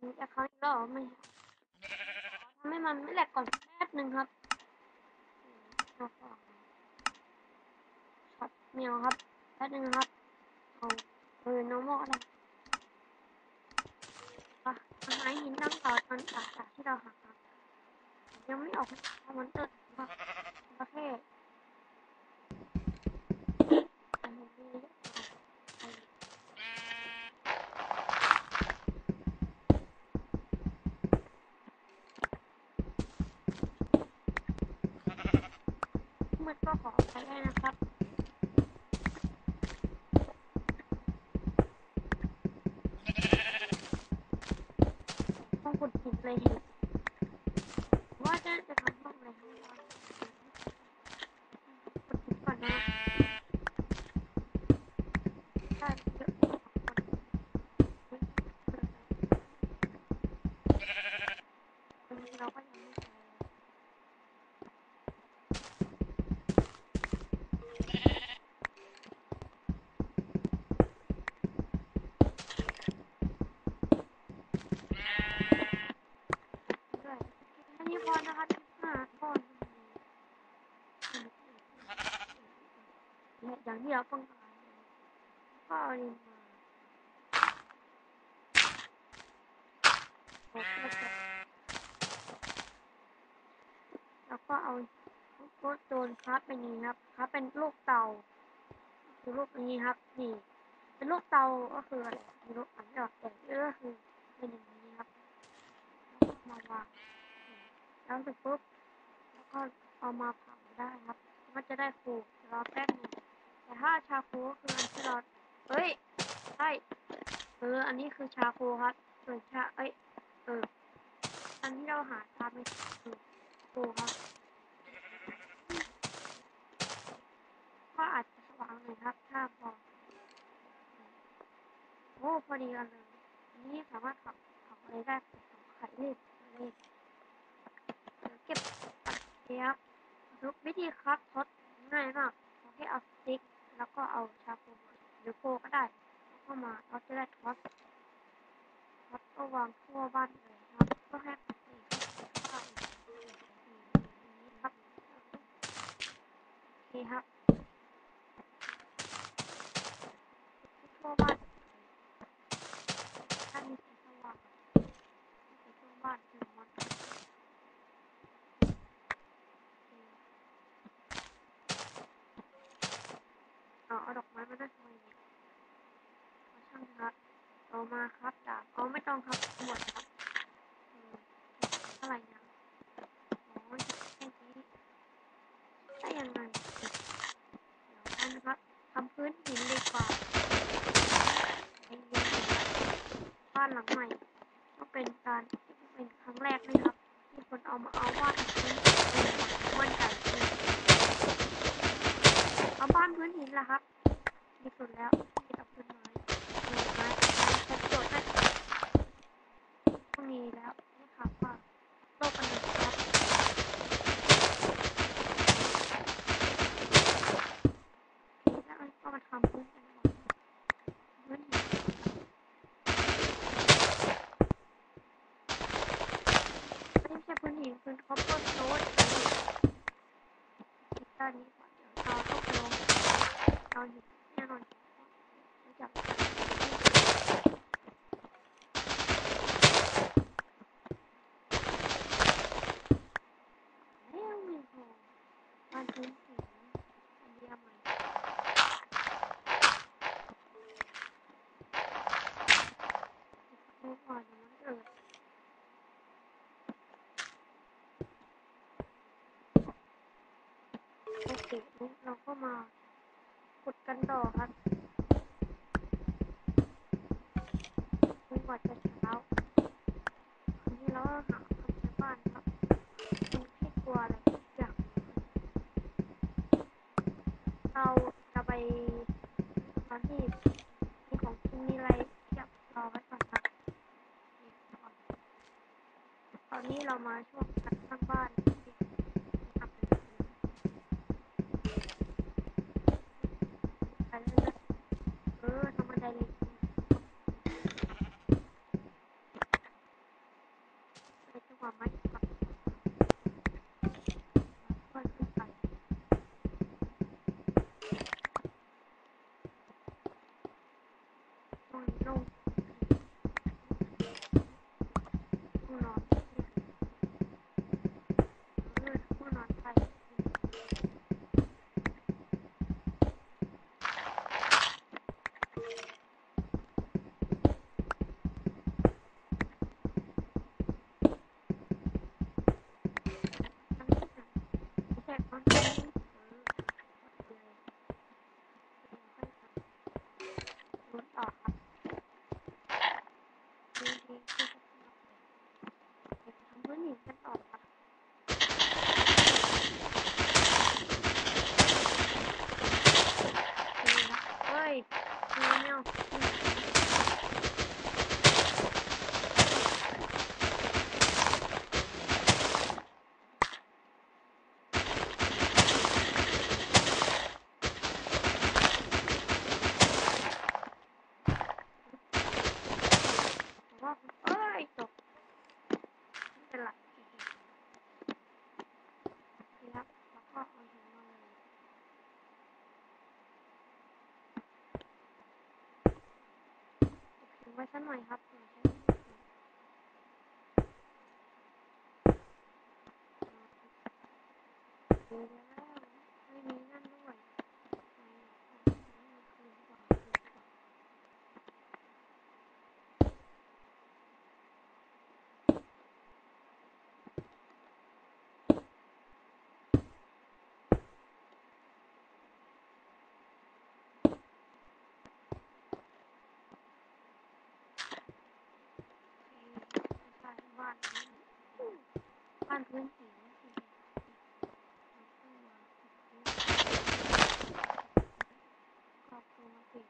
มีจะค้างอีกแล้วเหรอไม่ทำให้มันไม่แหลกก่อนแป๊บหนึ่งครับแล้วก็ช็อตเมียวครับแป๊บหนึ่งครับเอาเออน้องโมอะไรอะอาหารหินตั้งต่อตอนจากจาที่เราหาครับยังไม่ออกเพรามันเติร์ว่าประเภทอันนี้เอาไป มืด ก็ขออภัยด้วยนะครับ ห้องขุดหินเลยเห็นว่าจะจะทำห้องอะไรให้เราขุดหินก่อนนะได้เยอะตรงนี้เราก็ยังไม่เจอ ด้วยอันนี้พอนะคะห้าก้อนเนี่ยอย่าง ที่เราต้องการเลยก็เอาดินมาโอเคแล้วก็เอาโคตรโจนครับเป็นนี้ครับครับเป็นลูกเตาคือลูกนี้ครับ นี่ เป็นลูกเตาก็คืออะไรมีลูกอันที่ออกแต่ก็คือเป็นอย่างนี้ครับมาวางแล้วเสร็จปุ๊บแล้วก็เอามาเผาได้ครับมันจะได้ฟูรอแป๊บหนึง ถ้าชาโคก็คืออันที่เราเฮ้ยใช่เออ อันนี้คือชาโคครับส่วนชาเอ้ยเอออันที่เราหาทำเป็นคือโคครับก็อาจจะสว่างหน่อยครับ ถ้าพอโอ้พอดีกันเลยนี้สามารถขับขับอะไรได้ขับไข่รีบเลยเก็บปัดเทียบทุกวิธีครับทดง่ายมากเราแค่เอาสติ๊ก แล้วก็เอาชาโคหรือโคก็ได้แล้วก็มาเราจะได้ทอสทอสก็วางทั่วบ้านเลยครับก็แค่ปัดเองก็ครับโอเครับทั่วบ้านถ้ามีสงสว่างทั่วบ้านคือมัน เอาเอาดอกไม้มาได้ทำไมเนี่ยเอาช่างครับเอา มาครับดาบเอไม่ต้องครับหมดครับอืมเท่าไหร่นะโอ้ยแค่นี้ได้ยังไงเดี๋ยวนนะครับทำพื้นหินดีกว่าไอ้เหี้ยบ้านหลังใหม่ก็เป็นการเป็นครั้งแรกเลยครับ ที่คนเอามาเอาบ้านพื้นเป็นบ้านใหญ่ขึ้นเอาบ้านพื้นหินละครับดีสุดแล้วที่กับพื้นไม้พื้นไม้ครบโจทย์ได้พรุ่งนี้แล้วนี่ค่ะว่าโลกกันหนึ่งครับแล้วมันก็มาทำพื้นกันหมดพื้นหิน ไม่ใช่พื้นหินพื้นคอปเปอร์โซดด้านนี้ก่อนเดี๋ยวเราต้องลงเราหินแน่นอนรู้จักแล้วมีโหบ้านพื้นหินอันเดียวใหม่ดูก่อนเดี๋ยวมันเกิด โอเคงั้เราก็มาขุดกันต่อครับจนกว่าจะเช้าอันนี้เราก็หาคำใช้บ้านครับมันไม่กลัวอะไรอย่างเราจะไปตอนที่มีของกินมีอะไรเทียบรอไว้ก่อนครับตอนนี้เรามาช่วง ไว้สักหน่อยครับเดี๋ยวนะ บ้านพื้นสีขอบคุณสิ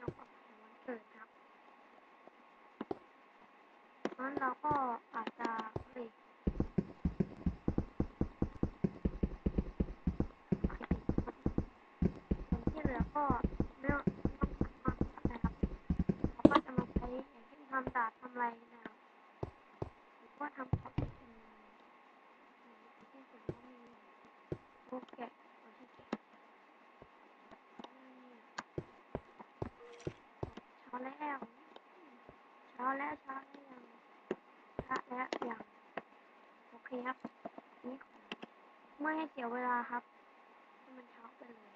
ยกอบคุณวันเกิดครับงั้นเราก็อาจจะเบรก แล้วเช้าแล้วยังพระแล้วยังโอเคครับนี่ไม่ให้เสียเวลาครับให้มันช็อกไปเลย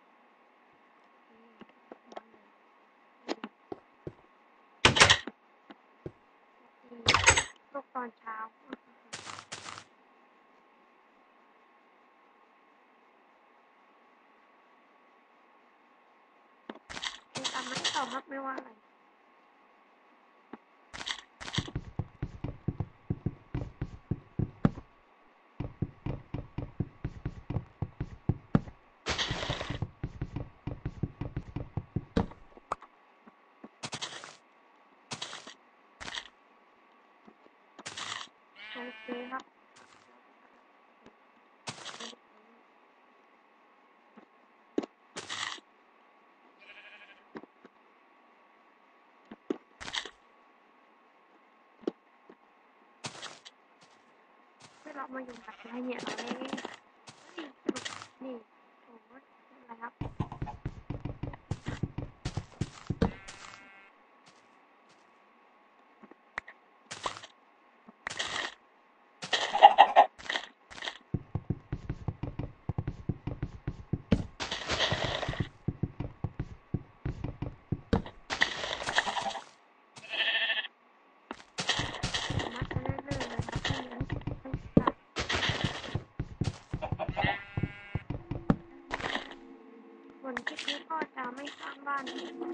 ตกตอนเช้าทำไม่ตอบรับไม่ว่าอะไร เรามาอยู่ไหนเนี่ยนนี่นี่โอ้ยอะไรครับ Johnny.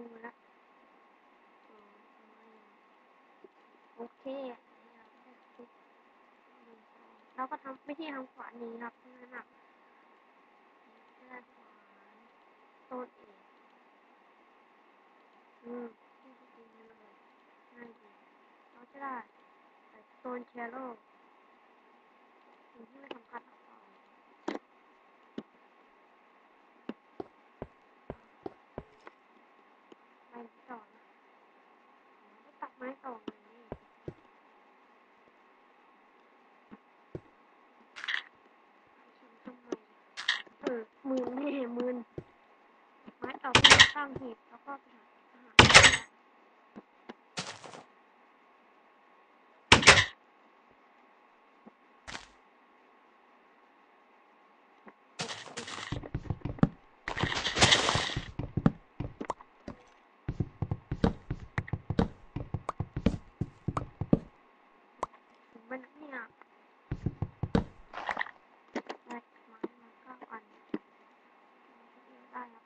ดูแล้วโอเคอันนี้เราได้คเราก็ทำวิธีทำขวานี้ครับเพราะฉะนั้นอะได้ขวานต้นเอกอืมที่จริงๆเลยง่ายดีเราจะได้โซนแชลโร่สิ่งที่ไม่สำคัญต่อเราไปต่อนะก็ตัดไม้ต่อไงฉันทำไมเออมือไม่เห็นมือไม้ต่ อไปสร้างหีบแล้วก็ไปหาอาหารถึงมันเนี่ยได้ไม้มาเก้าอันได้ครับ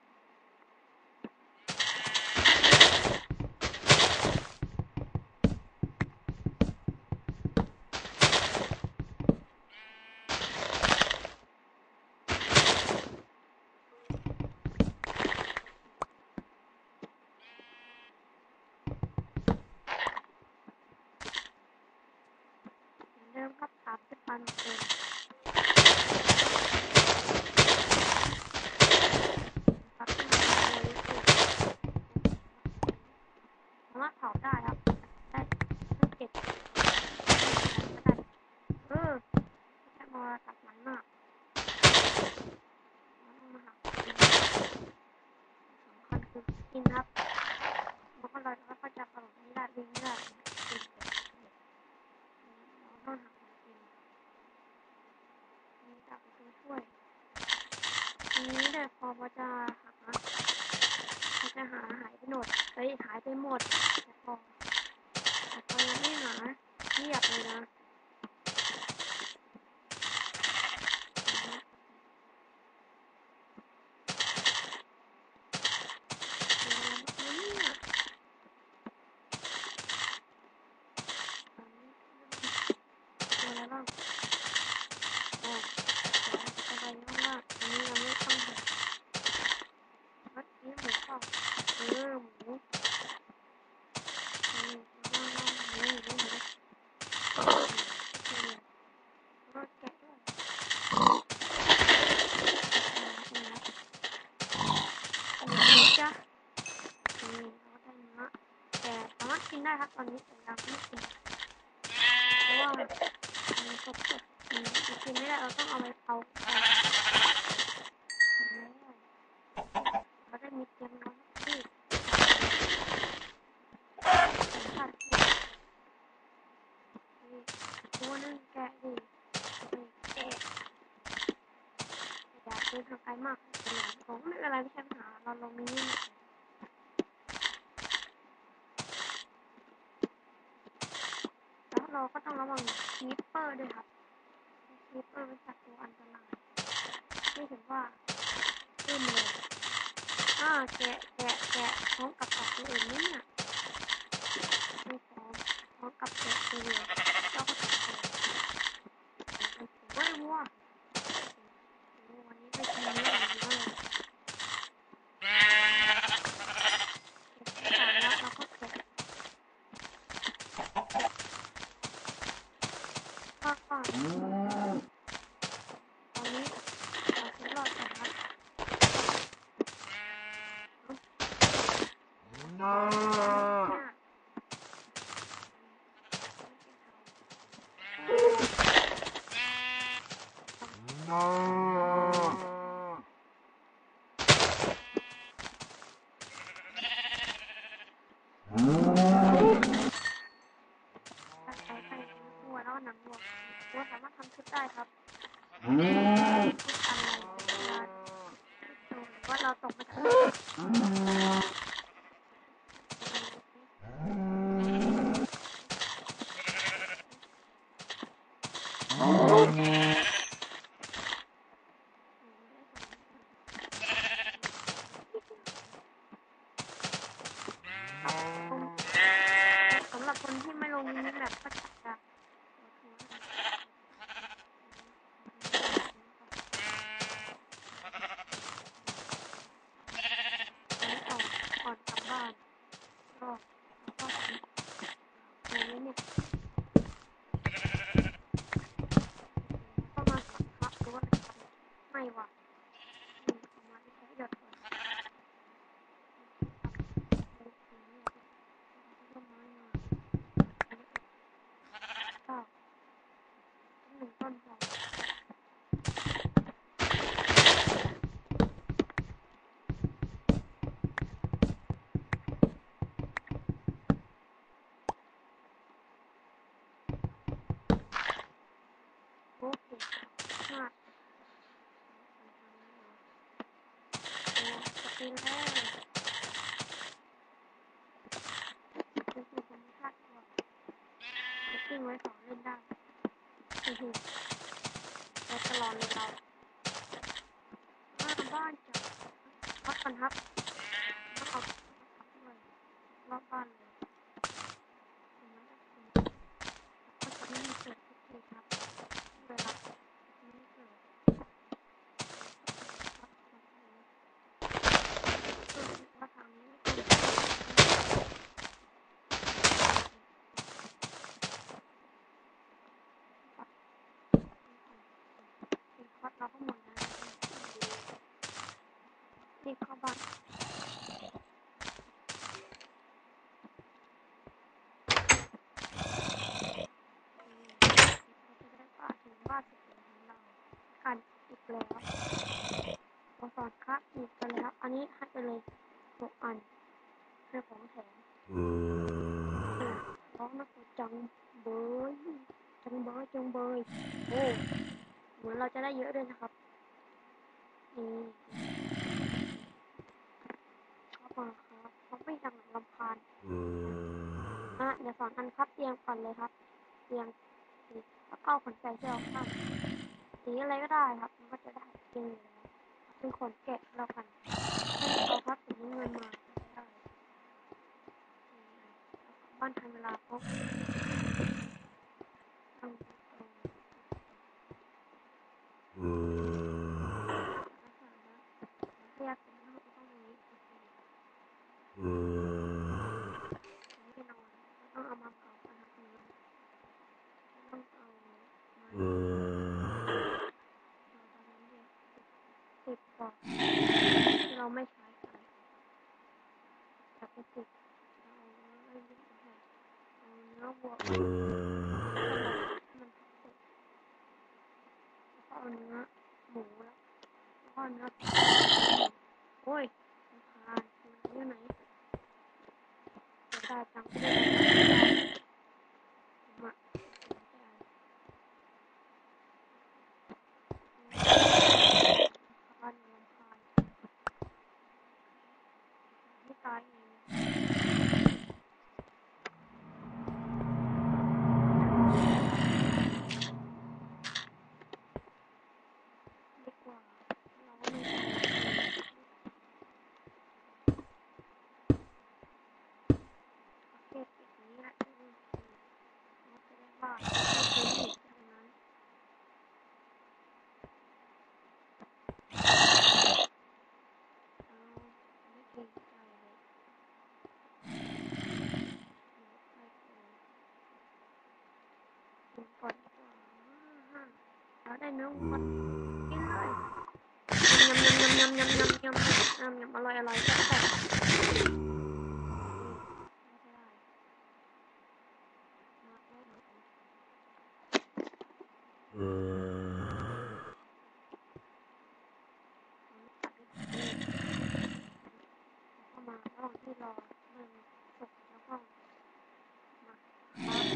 เหมือนเดิมครับันเหมือนเดิมครับที่มันสามารถเผาได้ครับ ได้เก็บก็ได้เออแค่มาตัดมันมากแล้วต้องมาหาสำคัญคือกินครับมันก็เลยแล้วก็จะกระโดดไม่ได้ลิงไม่ได้กินเก็บเก็บ เราต้องหาของกินมีจากตัวช่วยทีนี้เนี่ยพอเราจะหาเราจะหาหายไปหมดเฮ้ย หายไปหมด แต่พอแต่พอยังไม่หาเงียบเลยนะเดี๋ยวเนี่ยตัวอะไรบ้าง โอ้สบายมากๆอันนี้เราไม่ต้องหาวัดนี้หมูเปล่าเออหมูอืมลองลองหมูหมูหมูอืมรสแกะด้วยอืมอืมหมูจ้ะนี่เราได้เนื้อแต่สามารถกิน ได้ครับตอนนี้แต่ยังไม่กินเพราะว่ามันสดๆอืมกินไม่ได้เราต้องเอาไปเผาก่อนเราได้มีเตียมน้ำที่สำคัญที่ตัวนึงแกะดิแกะอยากเดินทางไกลมากผมของไม่เป็นไรไม่ใช่ปัญหาเราลงมินี้แล้ว เราก็ต้องระวังคีปเปอร์ด้วยครับคีปเปอร์เป็นสัตว์ตัวอันตรายไม่เห็นว่าขึ้นเลยอ่าแกะแกะแกะพร้อมกับสัตว์ตัวอื่นนี่เนี่ยไม่พร้อมพร้อมกับแกะตัวเดียวก็ตัดแกะโอ้ยวัว Oh. เด็กเข้าบ้านแล้วขอีกแล้วสอนค่ะอีกไปแล้ว อันนี้ให้ไปเลยหกอันให้ของแถมน้องนักจังเบยจังเบยจังเบยโอ้เหมือนเราจะได้เยอะด้วยนะครับ ตียง แล้วก็ขนใจที่เราข้างสีอะไรก็ได้ครับ มันก็จะได้เตีงเป็นขนแกะเรากันเราพับสีเงินมาได้บ้านทันเวลาพบตรงตร อเราไม่ใช้ค่ะจากกระติกเอาเนื้อวัว ได้เนื้อวัยำยำยำยำยำยำยำยำอร่อยอร่อยแต่ามาระหงที่รอหนึ่งสุกแล้วก็มา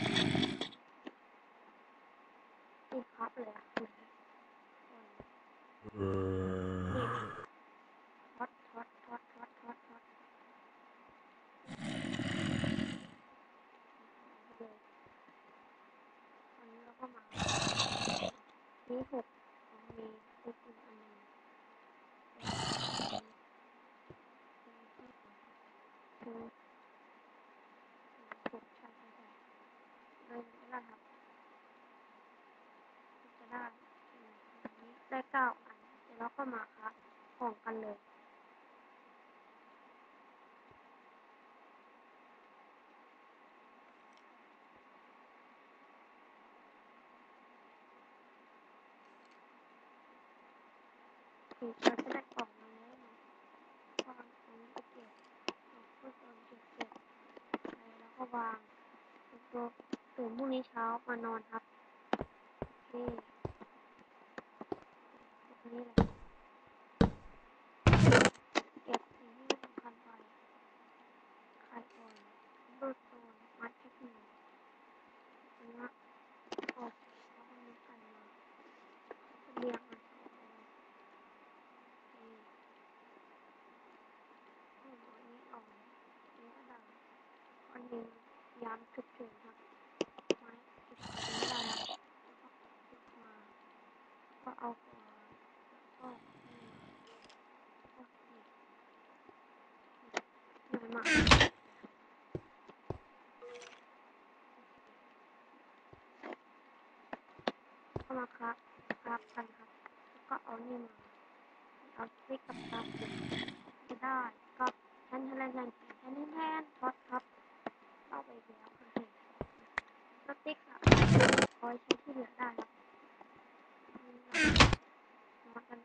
too popular for me. เก้าอัน เดี๋ยวเราก็มาครับของกันเลยคือเราจะได้กล่องมาแล้วนะตอนนี้ไปเก็บเอาเพื่อตอนเก็บเก็บแล้วก็วางแล้วตื่นพรุ่งนี้เช้ามานอนครับ โอเค นี้แหละเก็บสิ่งที่ม่สำคัญไปไข่ก่อนรูดโซนมัดแพ็คหนึ่งเนื้ออบแล้วก็มีไข่มาเรียงมันอันนี้ออนอันนี้ก็ดำอันนี้ย้ำฉุกเฉินครับ ไม้ติดอันนี้ได้แล้วแล้วก็ติดมา ก็เอาขวานก็นี่ก็นี่ ง่ายมามาครับครับกันครับแล้วก็เอานี่มาเอาคลิกกับครับจะได้กับแทนแทนแทนแทนแทนทอดครับเข้าไปแล้วค่ะก็ติ๊กอะคอยใช้ที่เหลือได้ครับมากัน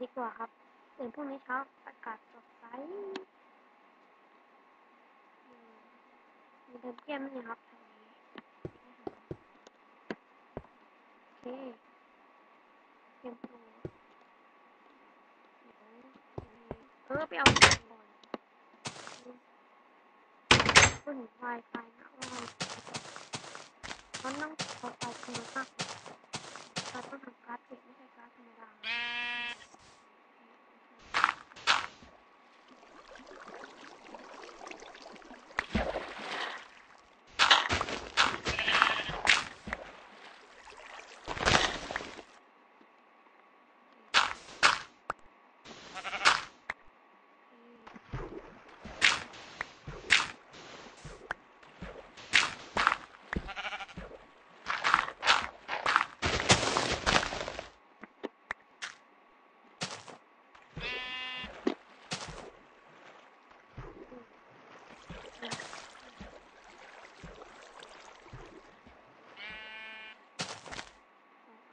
ดีกว่าครับตื่นพรุ่งนี้เช้าอากาศสดใสอืม มีเดินเกมไมเนี่ครับแถวนี้โอเคเตรียมตัวเออไปเอาก่อนขึ้นไวไฟนะว่ามันต้องขอไฟจำนวนมากเราต้องทำการ์ดเก็บไม่ใช่การ์ดธรรมดา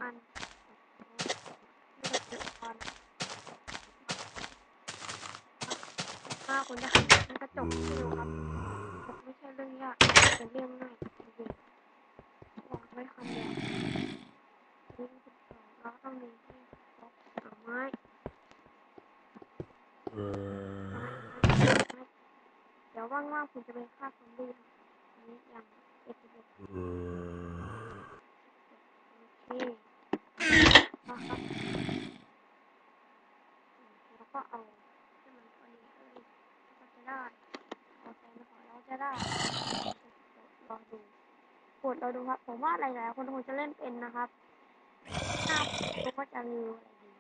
อันไม่ได้เก็บก่อน ถ้าคุณจะทำมันกระจกคิวครับไม่ใช่เรื่องยากเป็นเรื่องง่ายจริงๆวางไว้คำเดียวนี่สิบสองแล้วต้องมีที่บล็อกเอาไม้เดี๋ยวว่างๆผมจะไปฆ่าซอมบี้ครับอันนี้ยังเอ็ดเอ็ดโอเคมาครับแล้วก็เอาให้มันพอดีเอ้ยก็จะได้เอาแซนพอแล้ว จะได้รอดูกดเราดูครับ ผมว่าหลายๆคนคงจะเล่นเป็นนะครับถ้ารู้ว่าจะรีวิวอะไรดี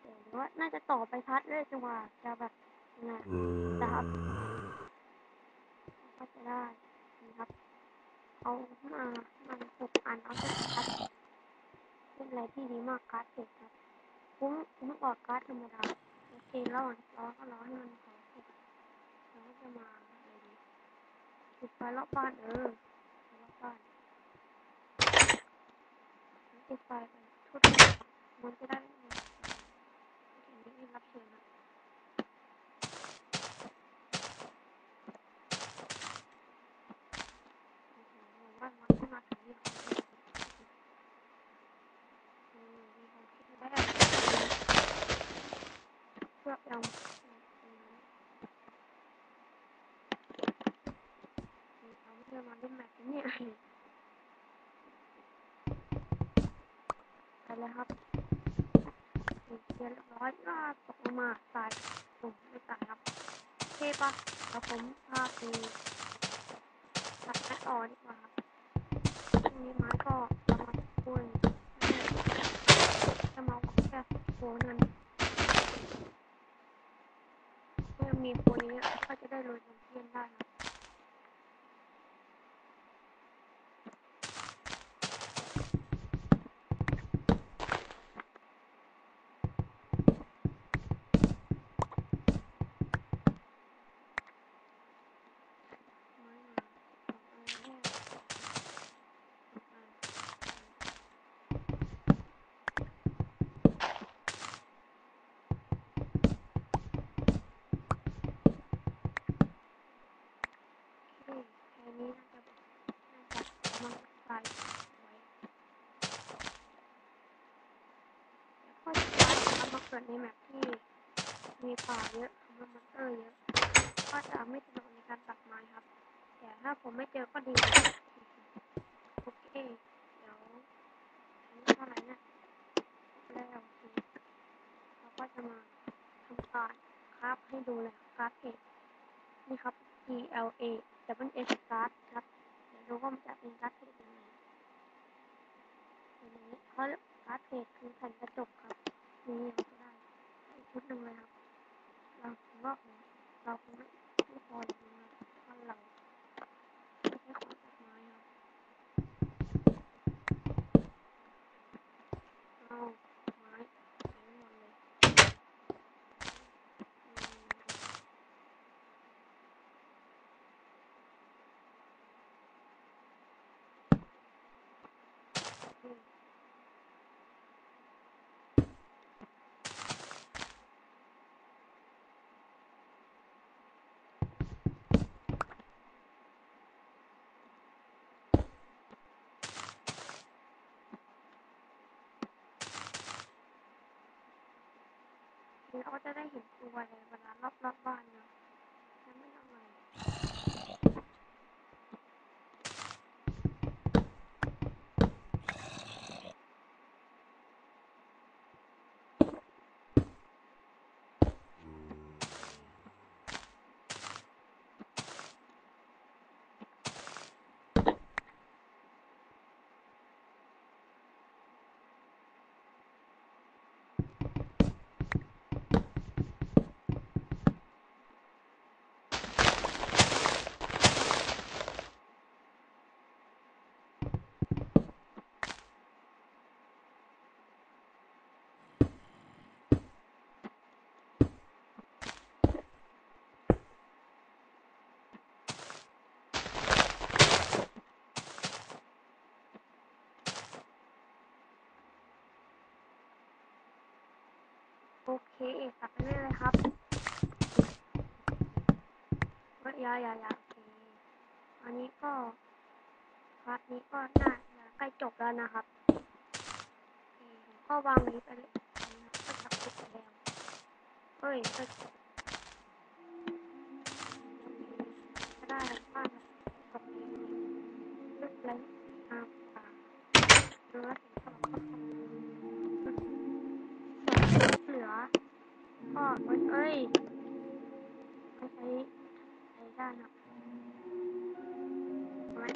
เดี๋ยวหรือว่าน่าจะต่อไปพัดเรื่อยจนกว่าจะแบบยังไงนะครับก็จะได้นะครับ เอามามันหกอันเอาสักคัดเป็นอะไรที่ดีมากการ์ดเสร็จครับคุ้มคุ้มกว่าการ์ดธรรมดาโอเคแล้วรอก็รอให้มันเผาเสร็จแล้วจะมา อะไรดีจุดไฟรอบบ้านเออไฟรอบบ้านติดไฟไปทุกมันจะได้ไม่มีอันนี้รับเชิญนะ ว่ามันขึ้นมาถึงนี่อืมมีความคิดได้เพื่อเรา เขาไม่มาเล่นแมปเนี่ยไปเลยครับเรียบร้อยก็ตกลงมาตายผมไม่ตายครับโอเคปะแล้วผมพาไปตัดไม้อ่อนดีกว่าครับมีไม้ก็ประมาณคุยจะมาวัดแค่โหนั้นเมื่อมีโพนี้ก็จะได้โรยแชมเปี้ยนได้ครับ ในแมปที่มีป่าเยอะคำว่ามอนเตอร์เยอะ ก็จะไม่สะดวกในการตัดไม้ครับ แต่ถ้าผมไม่เจอก็ดี โอเค เดี๋ยวอันนี้เท่าไหร่เนี่ยแล้วเราก็จะมาทำการคราฟให้ดูเลยคราฟเพจนี่ครับ G L A W S คราฟครับเดี๋ยวดูว่ามันจะเป็นคราฟเพจยังไงเป็นอย่างนี้เขาคราฟเพจคือแผ่นกระจกครับนี่เราก็ได้อีก ชุดหนึ่งเลยครับ เราคิดว่าเราคงไม่ไม่พอหรอกนะครับเพราะเราไม่ใช่คนตัดไม้ครับเอาไม้ใช้หมดเลยอืมอืม เราก็จะได้เห็นตัวเลยเวลารอบรอบๆบ้านนะแล้วไม่ต้องอะไร โอเคตัดไปเรื่อยเลยครับเฮ้ยยายายาโอเคอันนี้ก็พาร์ทนี้ก็น่าจะใกล้จบแล้วนะครับโอเคผมก็วางนี้ไปเลยนะครับก็จะครบแล้วเฮ้ยเฮ้ยก็ได้บ้านตกนี้ลึกเลย ก็เอ้ยเอ้ยไม่ใช้ใช้ได้นะไม่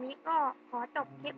นี้ก็ขอจบคลิป